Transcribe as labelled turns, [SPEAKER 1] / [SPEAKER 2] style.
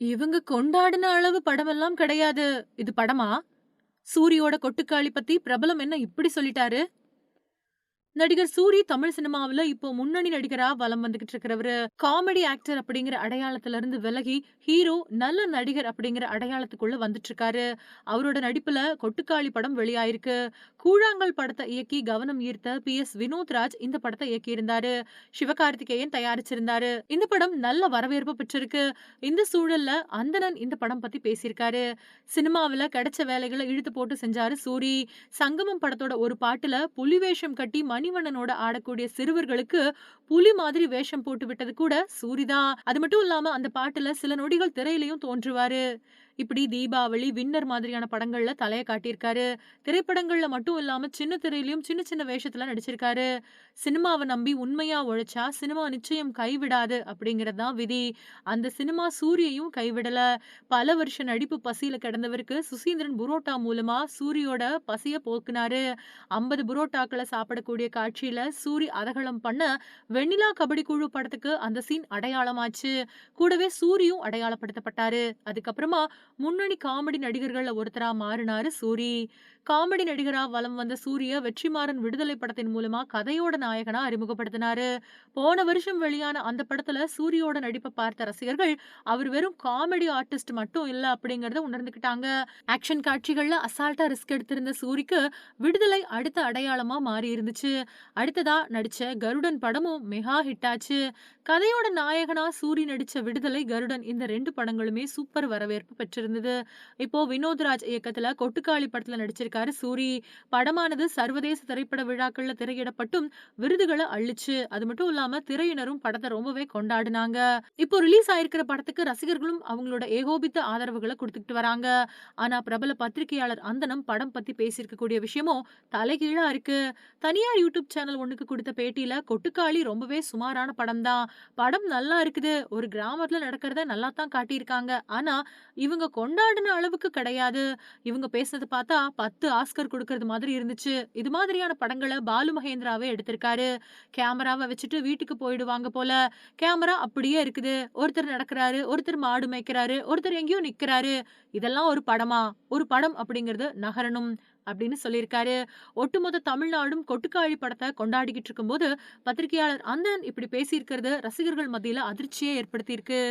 [SPEAKER 1] இவங்க கொண்டாடின அளவு படமெல்லாம் கிடையாது. இது படமா? சூரியோட கொட்டுக்காளி பத்தி பிரபலம் என்ன இப்படி சொல்லிட்டாரு? நடிகர் சூரி தமிழ் சினிமாவில இப்போ முன்னணி நடிகரா வலம் வந்துகிட்டு இருக்கிறவரு. காமெடி ஆக்டர் அப்படிங்கிற அடையாளத்துல இருந்து விலகி, ஹீரோ, நல்ல நடிகர் அப்படிங்கிற அடையாளத்துக்குள்ள வந்துட்டு இருக்காரு. அவரோட நடிப்புல கொட்டுக்காளி படம் வெளியாயிருக்கு. கூழாங்கல் படத்தை இயக்கி கவனம் ஈர்த்த பி. எஸ். வினோத்ராஜ் இந்த படத்தை இயக்கியிருந்தாரு. சிவகார்த்திகேயன் தயாரிச்சிருந்தாரு. இந்த படம் நல்ல வரவேற்பு பெற்றிருக்கு. இந்த சூழல்ல அந்தனன் இந்த படம் பத்தி பேசியிருக்காரு. சினிமாவில கிடைச்ச வேலைகளை இழுத்து போட்டு செஞ்சாரு சூரி. சங்கமம் படத்தோட ஒரு பாட்டுல புலிவேஷம் கட்டி மணி மணிவண்ணனோட ஆடக்கூடிய சிறுவர்களுக்கு புலி மாதிரி வேஷம் போட்டு விட்டது கூட சூரிதான் அது மட்டும் இல்லாம அந்த பாட்டுல சில நொடிகள் திரையிலையும் தோன்றுவாரு. இப்படி தீபாவளி, வின்னர் மாதிரியான படங்கள்ல தலையை காட்டியிருக்காரு. திரைப்படங்கள்ல மட்டும் இல்லாம சின்ன திரையிலயும் சின்ன சின்ன வேஷத்துல நடிச்சிருக்காரு. சினிமாவை நம்பி உண்மையா உழைச்சா சினிமா நிச்சயம் கைவிடாது அப்படிங்கிறது தான் விதி. அந்த சினிமா சூரியையும் கைவிடல. பல வருஷ நடிப்பு பசியில கிடந்தவருக்கு சுசீந்திரன் புரோட்டா மூலமா சூரியோட பசிய போக்குனாரு. 50 புரோட்டாக்கள சாப்பிடக்கூடிய காட்சியில சூரி அதகளம் பண்ண, வெண்ணிலா கபடி குழு படத்துக்கு அந்த சீன் அடையாளமாச்சு. கூடவே சூரியும் அடையாளப்படுத்தப்பட்டாரு. அதுக்கப்புறமா முன்னணி காமெடி நடிகர்களில் ஒருத்தரா மாறினாரு சூரி. காமெடி நடிகரா வலம் வந்த சூரிய வெற்றிமாறன் விடுதலை படத்தின் மூலமா கதையோட நாயகனா அறிமுகப்படுத்தினாரு. போன வருஷம் வெளியான அந்த படத்துல சூரியோட நடிப்ப பார்த்த ரசிகர்கள், அவர் வெறும் காமெடி ஆர்டிஸ்ட் மட்டும் இல்ல அப்படிங்கறத உணர்ந்துக்கிட்டாங்க. ஆக்ஷன் காட்சிகள்ல அசால்ட்டா ரிஸ்க் எடுத்திருந்த சூரிக்கு விடுதலை அடுத்த அடையாளமா மாறி இருந்துச்சு. அடுத்ததா நடிச்ச கருடன் படமும் மெகா ஹிட் ஆச்சு. கதையோட நாயகனா சூரி நடிச்ச விடுதலை, கருடன் இந்த ரெண்டு படங்களுமே சூப்பர் வரவேற்பு பெற்று பெற்றிருந்தது. இப்போ வினோத்ராஜ் இயக்கத்துல கொட்டுக்காளி படத்துல நடிச்சிருக்காரு சூரி. படமானது சர்வதேச திரைப்பட விழாக்கள்ல திரையிடப்பட்டும் விருதுகளை அள்ளுச்சு. அது மட்டும் இல்லாம திரையினரும் படத்தை ரொம்பவே கொண்டாடுனாங்க. இப்போ ரிலீஸ் ஆயிருக்கிற படத்துக்கு ரசிகர்களும் அவங்களோட ஏகோபித்த ஆதரவுகள கொடுத்துக்கிட்டு வராங்க. ஆனா பிரபல பத்திரிகையாளர் அந்தனம் படம் பத்தி பேசியிருக்கக்கூடிய விஷயமும் தலைகீழா இருக்கு. தனியார் யூடியூப் சேனல் ஒண்ணுக்கு கொடுத்த பேட்டியில கொட்டுக்காளி ரொம்பவே சுமாரான படம் தான். படம் நல்லா இருக்குது. ஒரு கிராமத்துல நடக்கிறத நல்லா தான் காட்டியிருக்காங்க. ஆனா இவங்க இவங்க கொண்டாடின அளவுக்கு கிடையாது. இவங்க பேசுறது பார்த்தா 10 ஆஸ்கர் குடுக்கறது மாதிரி இருந்துச்சு. இது மாதிரியான படங்களை பாலு மகேந்திராவே எடுத்திருக்காரு. கேமராவ வச்சுட்டு வீட்டுக்கு போயிடுவாங்க போல. கேமரா அப்படியே இருக்குது. ஒருத்தர் நடக்கிறாரு, ஒருத்தர் மாடு மேய்க்கிறாரு, ஒருத்தர் எங்கேயோ நிக்கிறாரு. இதெல்லாம் ஒரு படமா? ஒரு படம் அப்படிங்கிறது நகரணும் அப்படின்னு சொல்லியிருக்காரு. ஒட்டுமொத்த தமிழ்நாடும் கொட்டுக்காழி படத்தை கொண்டாடிக்கிட்டு இருக்கும்போது, பத்திரிகையாளர் அந்தன் இப்படி பேசியிருக்கிறது ரசிகர்கள் மத்தியில அதிர்ச்சியை ஏற்படுத்தியிருக்கு.